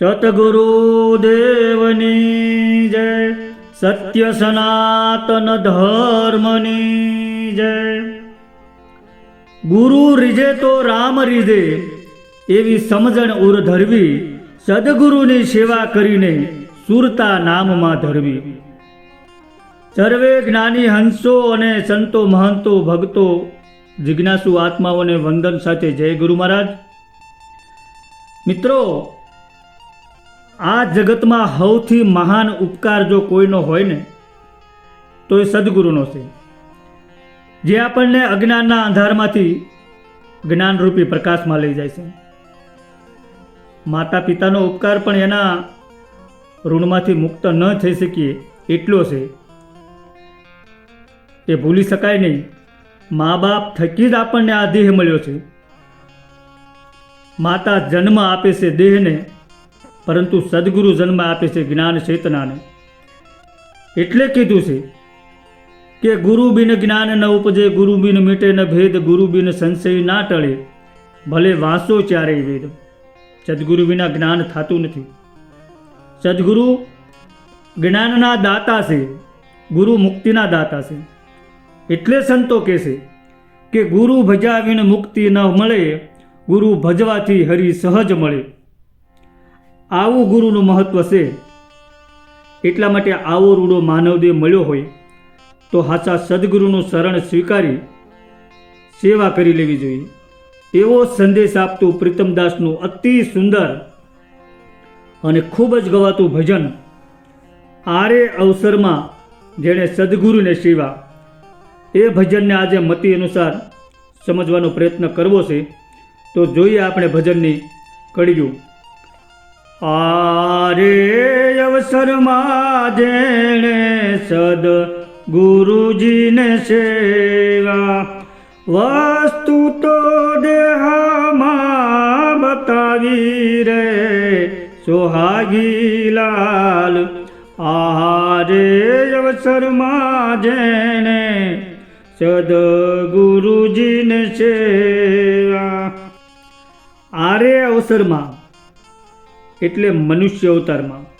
સતગુરુ દેવની જય, સત્ય સનાતન ધર્મની જય. ગુરુ રીજે તો રામ રીજે, એવી સમજણ ઉર ધરવી, સદગુરુની સેવા કરીને સુરતા નામમાં ધરવી. સર્વે જ્ઞાની હંસો અને સંતો મહંતો ભક્તો, જિજ્ઞાસુ આત્માઓને વંદન સાથે જય ગુરુ મહારાજ. મિત્રો આ જગતમાં સૌથી મહાન ઉપકાર જો કોઈનો હોય ને, તો એ સદગુરુનો છે. જે આપણને અજ્ઞાનના અંધારમાંથી જ્ઞાનરૂપી પ્રકાશમાં લઈ જાય છે. માતા પિતાનો ઉપકાર પણ એના ઋણમાંથી મુક્ત ન થઈ શકીએ એટલો છે. એ ભૂલી શકાય નહીં. મા બાપ થકી જ આપણને આ દેહ મળ્યો છે. માતા જન્મ આપે છે દેહને પરંતુ સદગુરુ જન્મ આપે છે જ્ઞાન ચેતનાને. એટલે કીધું છે કે ગુરુ બિન જ્ઞાન ન ઉપજે, ગુરુ બિન મીટે ન ભેદ, ગુરુ બિન સંશય ના ટળે, ભલે વાંસો ચારેય વેદ. સદગુરુ વિના જ્ઞાન થતું નથી. સદગુરુ જ્ઞાનના દાતા છે, ગુરુ મુક્તિના દાતા છે. એટલે સંતો કહે છે કે ગુરુ ભજાવીને મુક્તિ ન મળે, ગુરુ ભજવાથી હરિ સહજ મળે. આવું ગુરુનું મહત્વ છે. એટલા માટે આવો રૂડો માનવદેહ મળ્યો હોય, તો હાચા સદગુરુનું શરણ સ્વીકારી સેવા કરી લેવી જોઈએ. એવો સંદેશ આપતું પ્રીતમદાસનું અતિ સુંદર અને ખૂબ જ ગવાતું ભજન આરે અવસરમાં જેણે સદગુરુને સેવા, એ ભજનને આજે મતિ અનુસાર સમજવાનો પ્રયત્ન કરવો છે, તો જોઈએ આપણે ભજનની કડીયું આરે અવસરમાં જેણે સદ ગુરુજીને સેવા, વસ્તુ તો દેહામાં બતાવી રે સોહાગી લાલ આરે અવસરમાં જેણે સદગુરુજીને સેવા. આરે અવસરમાં એટલે મનુષ્ય અવતારમાં.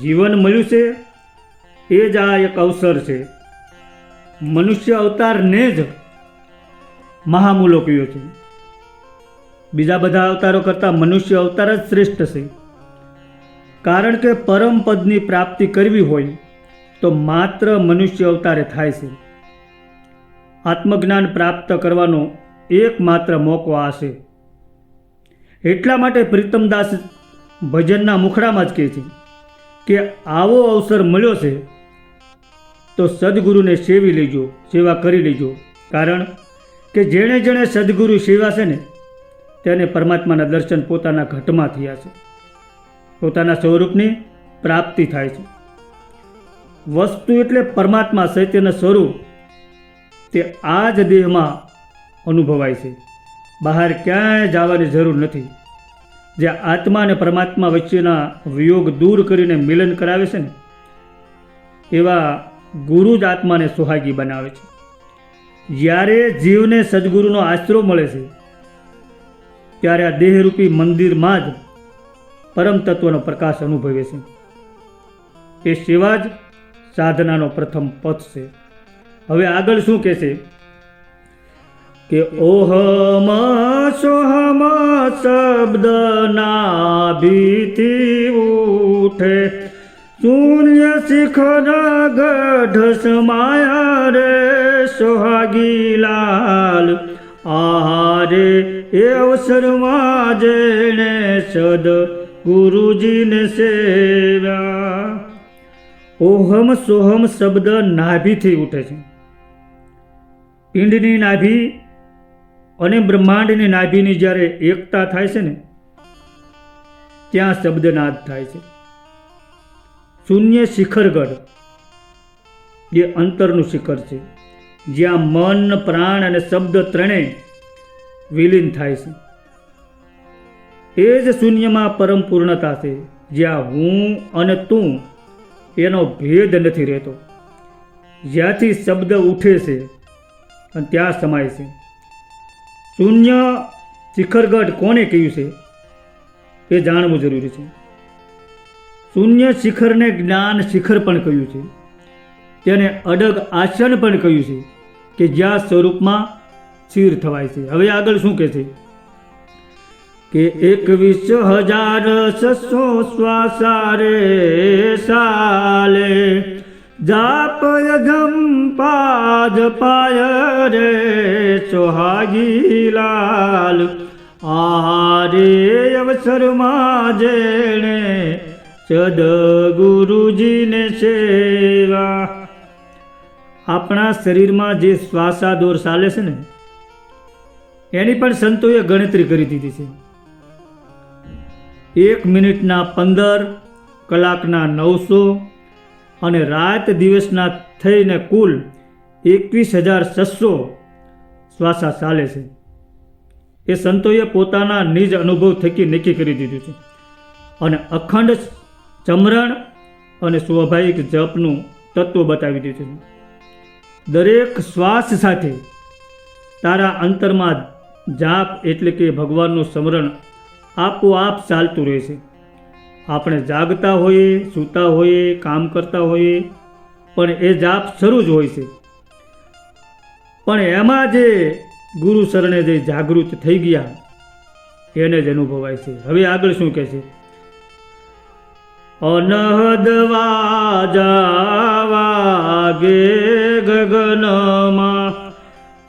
જીવન મળ્યું છે, એ જ આ એક અવસર છે. મનુષ્ય અવતારને જ મહામૂલો કહ્યો છે. બીજા બધા અવતારો કરતાં મનુષ્ય અવતાર જ શ્રેષ્ઠ છે. કારણ કે પરમ પદની પ્રાપ્તિ કરવી હોય, તો માત્ર મનુષ્ય અવતારે થાય છે. આત્મજ્ઞાન પ્રાપ્ત કરવાનો એકમાત્ર મોકો આ છે. એટલા માટે પ્રીતમદાસ ભજનના મુખડામાં જ કહે છે કે આવો અવસર મળ્યો છે, તો સદગુરુને સેવી લેજો, સેવા કરી લેજો. કારણ કે જેણે જેણે સદગુરુ સેવા છે ને, તેને પરમાત્માના દર્શન પોતાના ઘટમાં થયા છે. પોતાના સ્વરૂપની પ્રાપ્તિ થાય છે. વસ્તુ એટલે પરમાત્મા સત્યના સ્વરૂપ, તે આ જ દેહમાં અનુભવાય છે. બહાર ક્યાંય જવાની જરૂર નથી. જે આત્મા અને પરમાત્મા વચ્ચેના વિયોગ દૂર કરીને મિલન કરાવે છે ને, એવા ગુરુ જ આત્માને સુહાગી બનાવે છે. જ્યારે જીવને સદગુરુનો આશરો મળે છે, ત્યારે આ દેહરૂપી મંદિરમાં જ પરમ તત્વનો પ્રકાશ અનુભવે છે. એ સેવા જ સાધનાનો પ્રથમ પથ છે. હવે આગળ શું કહેશે? કે ઓહમ સોહમ શબ્દ નાભીથી ઉઠે. શૂન્ય શિખર ગઢ સમાયા રે સોહાગી લાલ આહારે એ અવસરમાં જેણે સદ ગુરુજીને સેવા ઓહમ સોહમ શબ્દ નાભીથી ઉઠે છે. પિંડની નાભી અને બ્રહ્માંડની નાભીની જ્યારે એકતા થાય છે ને, ત્યાં શબ્દનાદ થાય છે. શૂન્ય શિખરગઢ જે અંતરનું શિખર છે, જ્યાં મન, પ્રાણ અને શબ્દ ત્રણેય વિલીન થાય છે. એ જ શૂન્યમાં પરમ પૂર્ણતા છે, જ્યાં હું અને તું એનો ભેદ નથી રહેતો. જ્યાંથી શબ્દ ઉઠે છે અને ત્યાં સમાય છે. શૂન્ય શિખરગઢ કોને કહ્યું છે? એ જાણવું જરૂરી છે. શૂન્ય શિખરને જ્ઞાન શિખર પણ કહ્યું છે. તેને અડગ આસન પણ કહ્યું છે કે જ્યાં સ્વરૂપમાં સ્થિર થવાય છે. હવે આગળ શું કહે છે? કે એકવીસ હજાર છસો શ્વાસારે સાલે જાપય પાજ પાય રે સોહાગીલાલ આરે અવસરમાં જેણે સદ ગુરુજીને સેવા. આપણા શરીરમાં જે શ્વાસાદોર ચાલે છે ને, એની પણ સંતોએ ગણતરી કરી દીધી છે. એક મિનિટના પંદર, કલાકના નવસો અને રાત દિવસના થઈને કુલ એકવીસ હજાર છસો શ્વાસા ચાલે છે. એ સંતોએ પોતાના નિજ અનુભવ થકી નક્કી કરી દીધું છે. અને અખંડ ચમરણ અને સ્વાભાવિક જપનું તત્વ બતાવી દીધું છે. દરેક શ્વાસ સાથે તારા અંતરમાં જાપ એટલે કે ભગવાનનું સ્મરણ આપોઆપ ચાલતું રહે છે. આપણે જાગતા હોઈએ, સૂતા હોઈએ, કામ કરતા હોઈએ, પણ એ જાપ શરૂ જ હોય છે. પણ એમાં જે ગુરુ શરણે જે જાગૃત થઈ ગયા, એને જ અનુભવાય છે. હવે આગળ શું કહે છે? અનહદવા જાવાગે વાગે ગગનમાં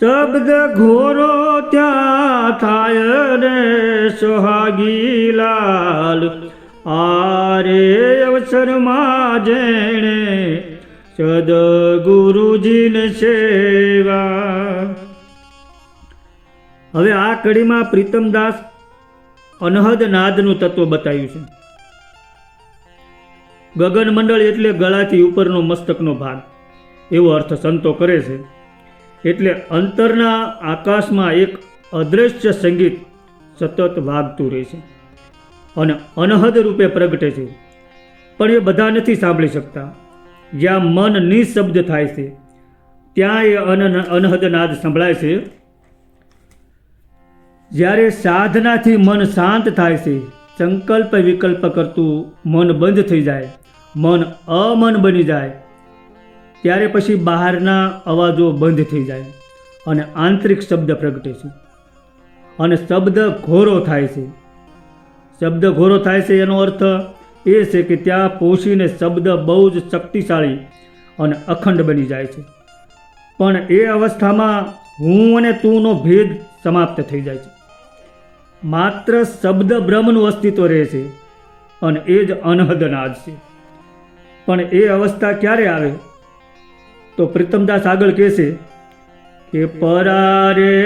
શબ્દ ઘોરો ત્યાં થાય રે સોહાગીલાલ આરે અવસરમાં જેણે સદ ગુરુજીને સેવા. હવે આ કડીમાં પ્રીતમદાસ અનહદ નાદનું તત્વ બતાવ્યું છે. ગગન મંડળ એટલે ગળાથી ઉપરનો મસ્તકનો ભાગ. એવો અર્થ સંતો કરે છે. એટલે અંતરના આકાશમાં એક અદૃશ્ય સંગીત સતત વાગતું રહે છે. અને અનહદ રૂપે પ્રગટે છે. પણ એ બધા નથી સાંભળી શકતા. જ્યાં મન નિશબ્દ થાય છે, ત્યાં એ અન અનહદ નાદ સંભળાય છે. જ્યારે સાધનાથી મન શાંત થાય છે, સંકલ્પ વિકલ્પ કરતું મન બંધ થઈ જાય, મન અમન બની જાય, ત્યારે પછી બહારના અવાજો બંધ થઈ જાય અને આંતરિક શબ્દ પ્રગટે છે. અને શબ્દ ઘોરો થાય છે. શબ્દ ઘોરો થાય છે એનો અર્થ એ છે કે ત્યાં પહોંચીને શબ્દ બહુ જ શક્તિશાળી અને અખંડ બની જાય છે. પણ એ અવસ્થામાં હું અને તુંનો ભેદ સમાપ્ત થઈ જાય છે. માત્ર શબ્દ બ્રહ્મનું અસ્તિત્વ રહે છે અને એ જ અનહદ નાદ છે. પણ એ અવસ્થા ક્યારે આવે? તો પ્રીતમદાસ આગળ કહેશે કે પરારે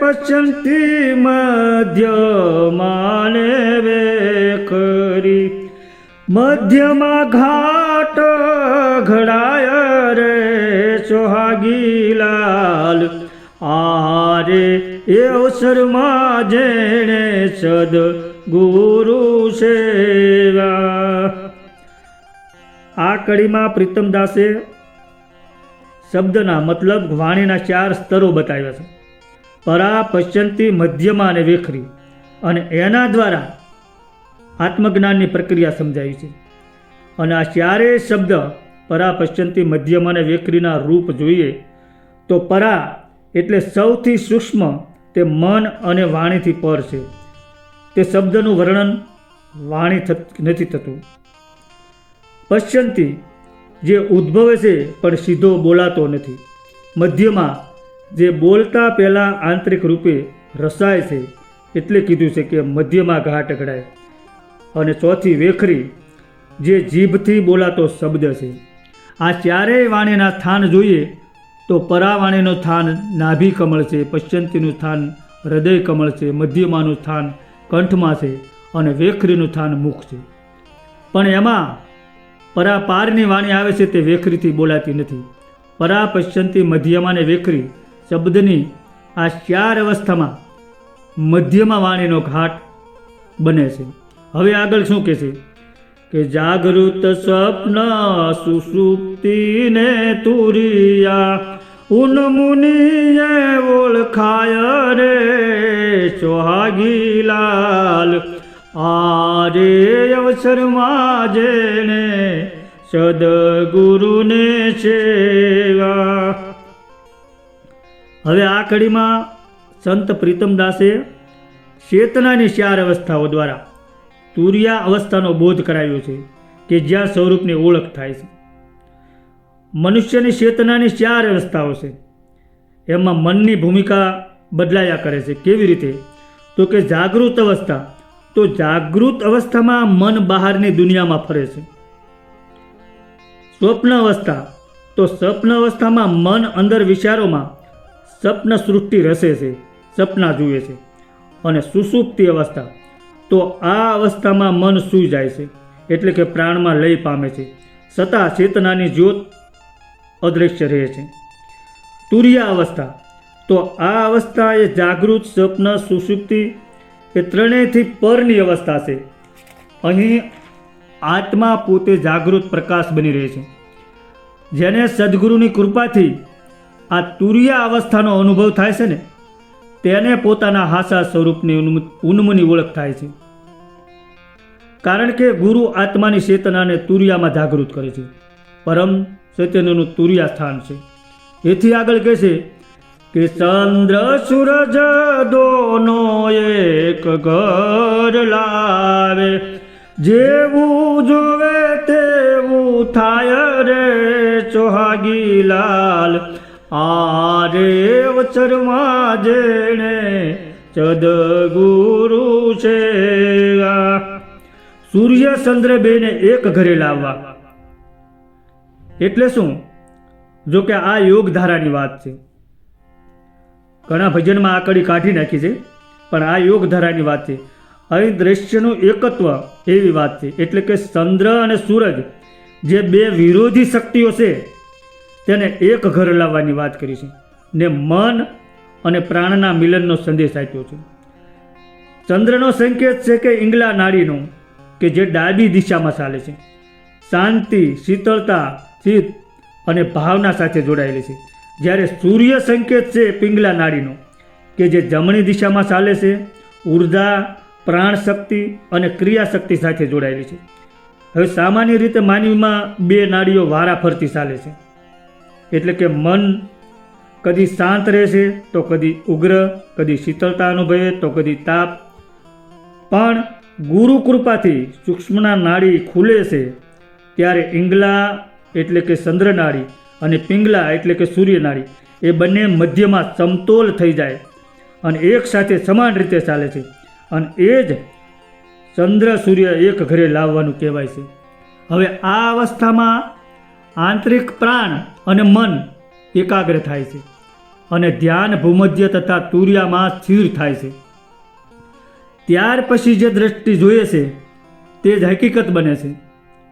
પશ્ચંતી મધ્યમાને વેખરી મધ્યમાં ઘાટ ઘડાય રે સોહાગીલાલ આરે એ અવસરમાં જેણે સદ ગુરુ સેવા. આ કડીમાં પ્રીતમદાસે શબ્દના મતલબ વાણીના ચાર સ્તરો બતાવ્યા છે. પરા પશ્ચંતી મધ્યમાં અને વેખરી. અને એના દ્વારા આત્મજ્ઞાનની પ્રક્રિયા સમજાવી છે. અને આ ચારેય શબ્દ પરા પશ્ચંતી મધ્યમાં અને વેખરીના રૂપ જોઈએ તો પરા એટલે સૌથી સૂક્ષ્મ, તે મન અને વાણીથી પર છે. તે શબ્દનું વર્ણન વાણી નથી થતું. પશ્ચંતી જે ઉદ્ભવે છે પણ સીધો બોલાતો નથી. મધ્યમાં જે બોલતા પહેલાં આંતરિક રૂપે રસાય છે એટલે કીધું છે કે મધ્યમાં ઘાટ ટકડાય અને ચોથી વેખરી જે જીભથી બોલાતો શબ્દ છે. આ ચારેય વાણીના સ્થાન જોઈએ તો પરાવાણીનું સ્થાન નાભી કમળ છે પશ્ચંતીનું સ્થાન હૃદય કમળ છે, મધ્યમાનું સ્થાન કંઠમાં છે અને વેખરીનું સ્થાન મુખ છે. પણ એમાં પરાપારની વાણી આવે છે તે વેખરીથી બોલાતી નથી. પરા પશ્ચંતી મધ્યમાં વેખરી શબ્દની આ ચાર અવસ્થામાં મધ્યમાં વાણીનો ઘાટ બને છે. હવે આગળ શું કહે છે? કે જાગૃત સ્વપ્ન સુસુપ્તિને તુરિયા ઉન્મુનિએ ઓળખાય રે આરે અવસરમાં જેને સદગુરુને સેવા. હવે આ કડીમાં સંત પ્રીતમદાસે ચેતનાની ચાર અવસ્થાઓ દ્વારા તુર્યા અવસ્થાનો બોધ કરાવ્યો છે કે જ્યાં સ્વરૂપની ઓળખ થાય છે. મનુષ્યની ચેતનાની ચાર અવસ્થાઓ છે. એમાં મનની ભૂમિકા બદલાયા કરે છે. કેવી રીતે? તો કે જાગૃત અવસ્થા તો જાગૃત અવસ્થામાં મન બહારની દુનિયામાં ફરે છે. સ્વપ્ન અવસ્થા તો સ્વપ્ન અવસ્થામાં મન અંદર વિચારોમાં સ્વપ્ન સૃષ્ટિ રસે છે સપના જુએ છે. અને સુસુપ્તિ અવસ્થા તો આ અવસ્થામાં મન સૂઈ જાય છે, એટલે કે પ્રાણમાં લય પામે છે. છતાં ચેતનાની જ્યોત અદૃશ્ય રહે છે. તુરિયા અવસ્થા તો આ અવસ્થા એ જાગૃત સ્વપ્ન સુષુપ્તિ એ ત્રણેયથી પરની અવસ્થા છે. અહીં આત્મા પોતે જાગૃત પ્રકાશ બની રહે છે. જેને સદગુરુની કૃપાથી આ તુરિયા અવસ્થાનો અનુભવ થાય છે ને, તેને પોતાના હાસા સ્વરૂપની ઉન્મ- ઉન્મની ઓળખ થાય છે. કારણ કે ગુરુ આત્માની ચેતનાને તુરિયામાં જાગૃત કરે છે. પરમ ચૈતન્યનું તુરિયા સ્થાન છે. એથી આગળ કહે છે કે ચંદ્ર સૂરજ દોનો એક ઘર લાવે. જેવું જોવે તેવું થાય રે ચોહાગી લાલ. આરે વચરમાં જેણે સદગુરુ છે. સૂર્ય ચંદ્ર બેને એક ઘરે લાવવા. એટલે શું? જો કે આ યોગ ધારાની વાત છે. ઘણા ભજનમાં આ કડી કાઢી નાખી છે, પણ આ યોગ ધારાની વાત છે. અહીં દ્રશ્યનું એકત્વ એવી વાત છે. એટલે કે ચંદ્ર અને સૂરજ જે બે વિરોધી શક્તિઓ છે, તેને એક ઘર લાવવાની વાત કરી છે. ને મન અને પ્રાણના મિલનનો સંદેશ આપ્યો છે. ચંદ્રનો સંકેત છે કે ઈંગલા નાડીનો કે જે ડાબી દિશામાં ચાલે છે. શાંતિ, શીતળતા, ચિત્ત અને ભાવના સાથે જોડાયેલી છે. જ્યારે સૂર્ય સંકેત છે પિંગલા નાડીનો, કે જે જમણી દિશામાં ચાલે છે, ઊર્જા પ્રાણ શક્તિ અને ક્રિયા શક્તિ સાથે જોડાયેલી છે. હવે સામાન્ય રીતે માનવીમાં બે નાડીઓ વારા ફરતી ચાલે છે. એટલે કે મન કદી શાંત રહેશે તો કદી ઉગ્ર, કદી શીતળતા અનુભવે તો કદી તાપ. પણ ગુરુ કૃપાથી સૂક્ષ્મના નાડી ખુલે છે, ત્યારે ઇંગલા એટલે કે ચંદ્ર નાડી અને પિંગલા એટલે કે સૂર્યનાળી, એ બંને મધ્યમાં સમતોલ થઈ જાય અને એક સાથે સમાન રીતે ચાલે છે. અને એ જ ચંદ્ર સૂર્ય એક ઘરે લાવવાનું કહેવાય છે. હવે આ અવસ્થામાં આંતરિક પ્રાણ અને મન એકાગ્ર થાય છે અને ધ્યાન ભૂમધ્ય તથા તુર્યામાં સ્થિર થાય છે. ત્યાર પછી જે દ્રષ્ટિ જોઈએ છે, તે જ હકીકત બને છે.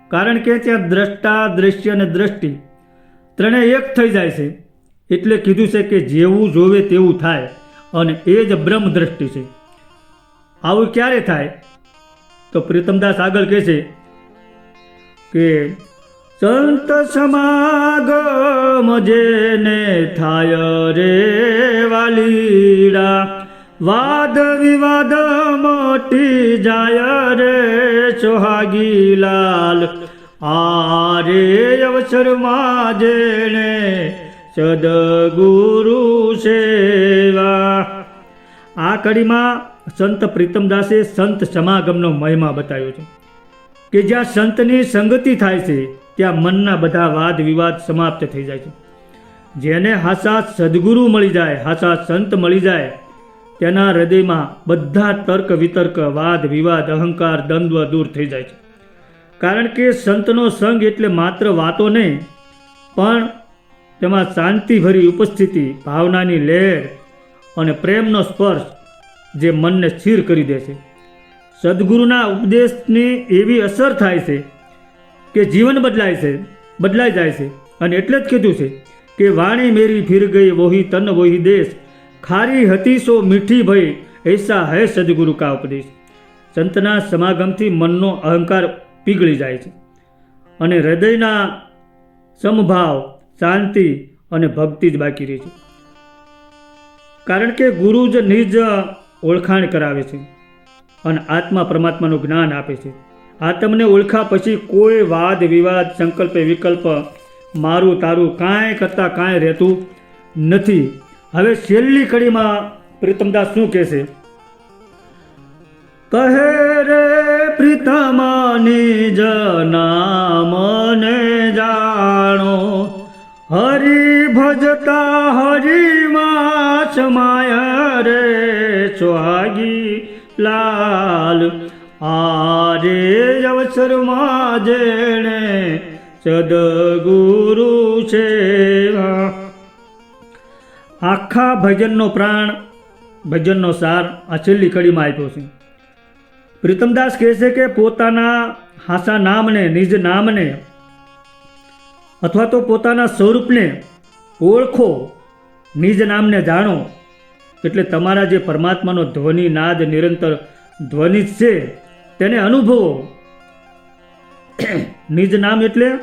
કારણ કે ત્યાં દ્રષ્ટા, દ્રશ્ય અને દ્રષ્ટિ ત્રણેય એક થઈ જાય છે. એટલે કીધું છે કે જેવું જોવે તેવું થાય અને એ જ બ્રહ્મ દ્રષ્ટિ છે. આવું ક્યારે થાય? તો પ્રીતમદાસ આગળ કહે છે કે સંત સમાગમ જેને થાય રે વાલીડા, વાદ વિવાદ મોટી જાય રે સોહાગી લાલ આરે અવસરમાં જેણે સદગુરુ સેવા. આ કડીમાં સંત પ્રીતમદાસે સંત સમાગમનો મહિમા બતાવ્યો છે કે જ્યાં સંતની સંગતિ થાય છે, ત્યાં મનના બધા વાદ વિવાદ સમાપ્ત થઈ જાય છે. જેને હાસા સદગુરુ મળી જાય, હાસા સંત મળી જાય, તેના હૃદયમાં બધા તર્ક વિતર્ક, વાદ વિવાદ, અહંકાર, દ્વંદ્વ દૂર થઈ જાય છે. કારણ કે સંતનો સંગ એટલે માત્ર વાતો નહીં, પણ તેમાં શાંતિભરી ઉપસ્થિતિ, ભાવનાની લહેર અને પ્રેમનો સ્પર્શ જે મનને સ્થિર કરી દે છે. સદગુરુના ઉપદેશની એવી અસર થાય છે કે જીવન બદલાય છે, બદલાઈ જાય છે. અને એટલે જ કીધું છે કે વાણી મેરી ફિર ગઈ વોહી તન વોહી દેશ, ખારી હતી સો મીઠી ભઈ, એસા હૈ સદગુરુ કા ઉપદેશ. સંતના સમાગમથી મનનો અહંકાર પીગળી જાય છે. અને હૃદયના સમભાવ, શાંતિ અને ભક્તિ જ બાકી રહે છે. કારણ કે ગુરુ જ નિજ ઓળખાણ કરાવે છે અને આત્મા પરમાત્માનું જ્ઞાન આપે છે. આ તમને ઓળખા પછી કોઈ વાદ, વિવાદ, સંકલ્પ, વિકલ્પ મારું તારું કાંઈ કરતાં કાંઈ રહેતું નથી. હવે છેલ્લી કડીમાં પ્રીતમદાસ શું કહેશે? કહે રે પ્રીતમાની જનામને જાણો. હરિ ભજતા હરિમાં સમાય રે સ્વાગી લાલ આરે અવસરમાં જેણે સદગુરુ છે આખા ભજનનો પ્રાણ, ભજનનો સાર આ છેલ્લી કડીમાં આપ્યો છે. પ્રીતમદાસ કહે છે કે પોતાના હાસા નામને, નિજ નામને અથવા તો પોતાના સ્વરૂપને ઓળખો, નિજ નામને જાણો. એટલે તમારા જે પરમાત્માનો ધ્વનિ, નાદ, નિરંતર ધ્વનિ જ છે, તેને અનુભવો. નિજ નામ એટલે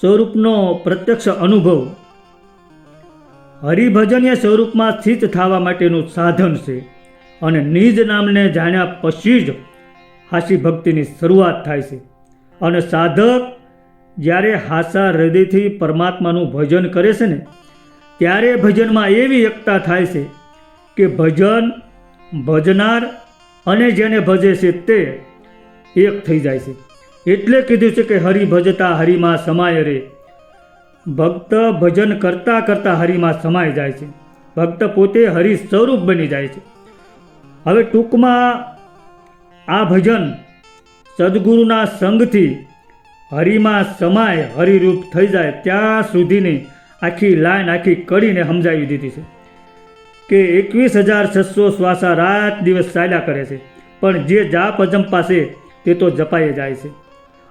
સ્વરૂપનો પ્રત્યક્ષ અનુભવ. હરિભજનીય સ્વરૂપમાં સ્થિત થવા માટેનું સાધન છે. અને નિજ નામને જાણ્યા પછી જ હાસી ભક્તિની શરૂઆત થાય છે. અને સાધક જ્યારે હાસા હૃદયથી પરમાત્માનું ભજન કરે છે ને, ત્યારે ભજનમાં એવી એકતા થાય છે કે ભજન ભજનાર અને જેને ભજે છે તે એક થઈ જાય છે. એટલે કીધું છે કે હરિ ભજતા હરિમાં સમાય રે. ભક્ત ભજન કરતાં કરતાં હરિમાં સમાઈ જાય છે. ભક્ત પોતે હરિ સ્વરૂપ બની જાય છે. હવે ટૂંકમાં આ ભજન સદગુરુના સંગથી હરિમાં સમાય, હરિરૂપ થઈ જાય, ત્યાં સુધીની આખી લાઈન આખી કડીને સમજાવી દીધી છે કે એકવીસ હજાર છસો શ્વાસા રાત દિવસ ચાલ્યા કરે છે. પણ જે જાપ અજંપા તે તો જપાઈ જાય છે.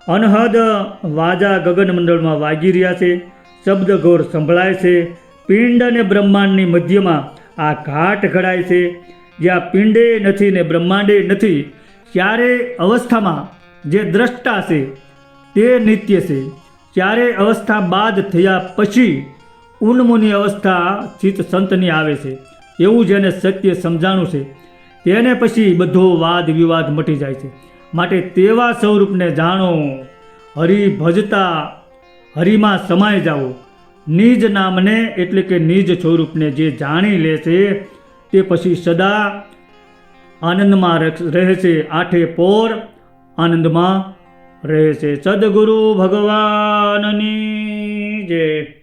અનહદ વાજા ગગનમંડળમાં વાગી રહ્યા છે. શબ્દ ગૌર સંભળાય છે. પિંડ અને બ્રહ્માંડની મધ્યમાં આ ઘાટ ઘડાય છે. જ્યાં પિંડે નથી ને બ્રહ્માંડે નથી, ક્યારે અવસ્થામાં જે દ્રષ્ટા છે તે નિત્ય છે. ક્યારે અવસ્થા બાદ થયા પછી ઉન્મુની અવસ્થા ચિત્ત સંતની આવે છે. એવું જેને સત્ય સમજાણું છે. તેને પછી બધો વાદ વિવાદ મટી જાય છે. માટે તેવા સ્વરૂપને જાણો. હરિ ભજતા હરિમાં સમાઈ જાઓ. નિજ નામને એટલે કે નિજ સ્વરૂપને જે જાણી લે છે તે પછી સદા આનંદમાં રહેશે આઠે પોર આનંદમાં રહે છે સદગુરુ ભગવાનની જય.